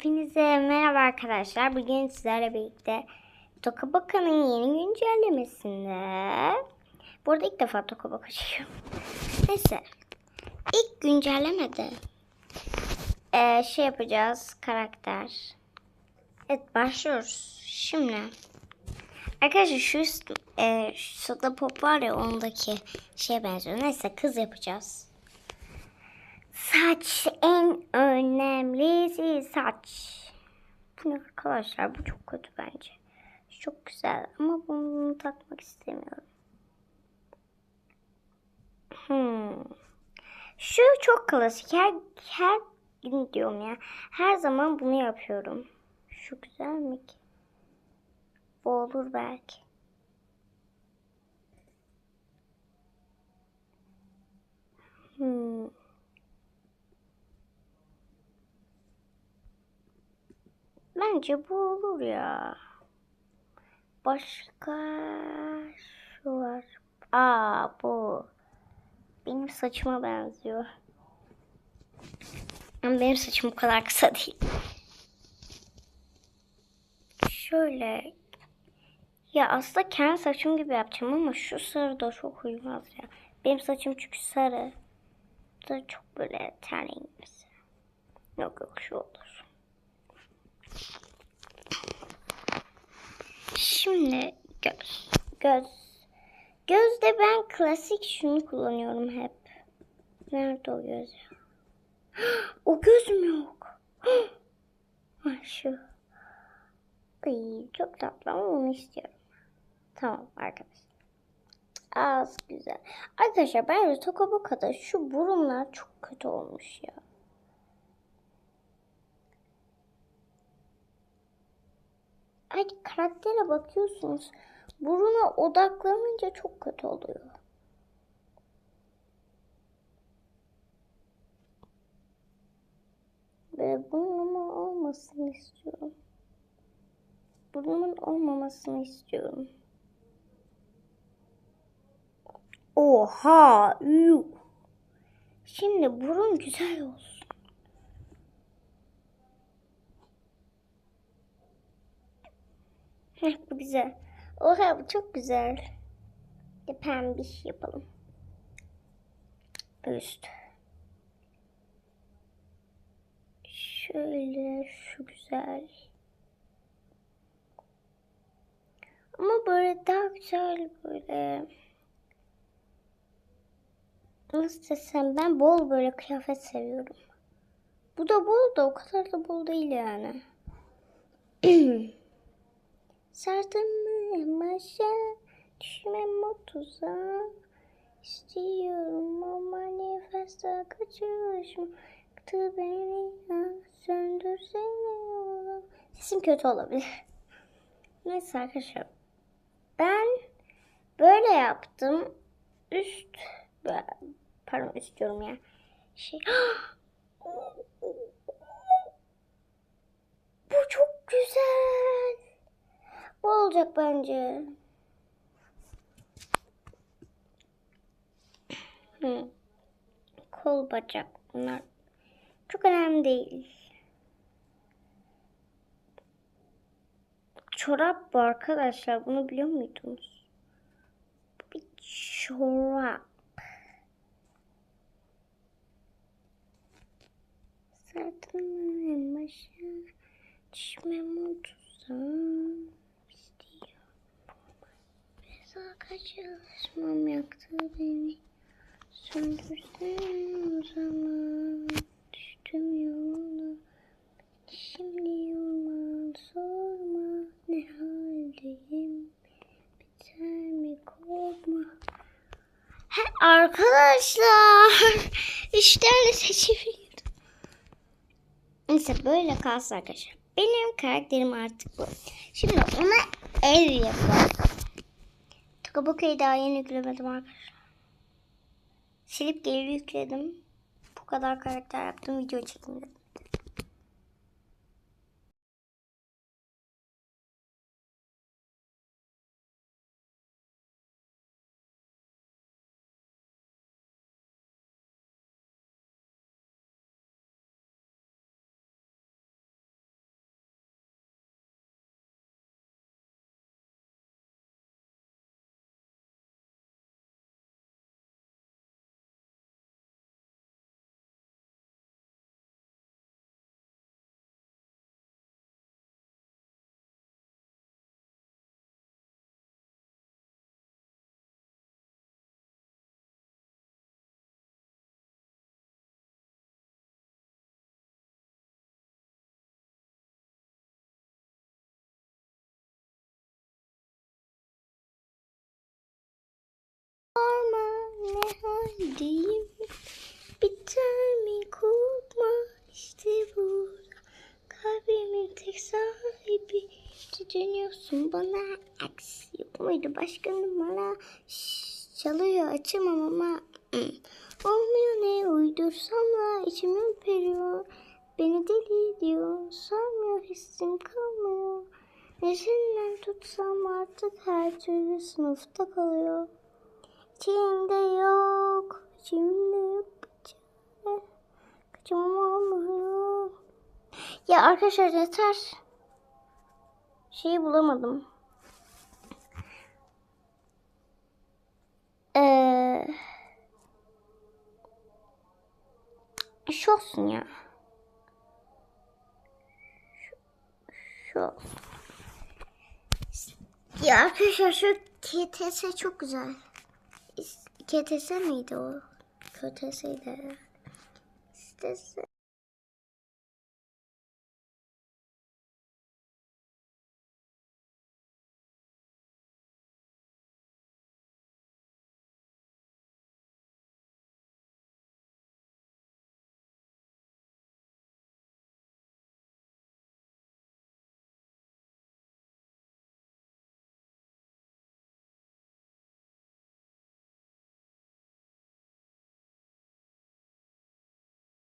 Hepinize merhaba arkadaşlar. Bugün sizlerle birlikte Tokabaka'nın yeni güncellemesinde Burada ilk defa Tokabaka çekiyorum. Neyse. İlk güncellemede eee, şey yapacağız. Karakter. Evet başlıyoruz. Şimdi Arkadaşlar şu şu soda pop var ya ondaki şeye benziyor. Neyse kız yapacağız. Saç en saç. Bu ne arkadaşlar bu çok kötü bence. Çok güzel ama bunu takmak istemiyorum. Hmm. Şu çok klasik. Her, her gün diyorum ya. Her zaman bunu yapıyorum. Şu güzel mi ki? Bu olur belki. Hmm. Bence bu olur ya. Başka şu var. Aa bu. Benim saçıma benziyor. Ama benim saçım o kadar kısa değil. Şöyle. Ya aslında kendi saçım gibi yapacağım ama şu sarı da çok uymaz ya. Benim saçım çünkü sarı. Bu da çok böyle ten rengi mesela. Yok yok şu olur. Şimdi göz. Göz. Gözde ben klasik şunu kullanıyorum hep. Nerede o göz ya? O gözüm yok. Ay şu. Ay, çok tatlı ama onu istiyorum. Tamam arkadaşlar. Az güzel. Arkadaşlar bence Tokaboka'da şu burunlar çok kötü olmuş ya. Ay karaktere bakıyorsunuz. Buruna odaklanınca çok kötü oluyor. Böyle burnumun olmasını istiyorum. Burnumun olmamasını istiyorum. Oha! Yuh. Şimdi burun güzel olsun. Heh, bu güzel. Oha bu çok güzel. Bir pembiş yapalım. Üst. Şöyle şu güzel. Ama böyle daha güzel böyle. Nasıl desem ben bol böyle kıyafet seviyorum. Bu da bol da o kadar da bol değil yani. Sardım başa düşmem o tuzağa İstiyorum o manifesta kaçışma Yaktı beni ya söndürsene oğlum Sesim kötü olabilir. Neyse arkadaşlar. Ben böyle yaptım. Üst pardon üst diyorum ya. Şey Bu çok güzel. Bu olacak bence. Kol bacak bunlar çok önemli değil. Çorap bu arkadaşlar. Bunu biliyor muydunuz? Bu bir çorap. Sırtımın en başa düşmem otuzdan istiyorum. Mesela kaçırmam yaktı beni. Söndürsen o zaman düştüm yoluna. Şimdi yorma sorma ne haldeyim. Biter mi korkma. He, arkadaşlar. Üç tane. Neyse böyle kalsın arkadaşlar. Benim karakterim artık bu. Şimdi ona ev yapalım. Tokaboka'yı daha yeni yüklemedim arkadaşlar. Silip geri yükledim. Bu kadar karakter yaptım. Video çektim haldeyim. Biter mi korkma işte burada. Kalbimin tek sahibi. Dönüyorsun bana. Aksi yok muydu başka numara? Şşş, çalıyor açamam ama. Olmuyor ne uydursam da içim ürperiyor. Beni deli ediyor. Sarmıyor hissim kalmıyor. Ne senden tutsam artık her türlü sınıfta kalıyor. İçimde yok, içimde yok bir çare. Kaçamam olmuyor. Ya arkadaşlar yeter. Şeyi bulamadım. Ee, şu olsun ya. Şu, şu. Ya arkadaşlar şu KTS çok güzel. KTS miydi o? KTS'ydi herhalde. İstese.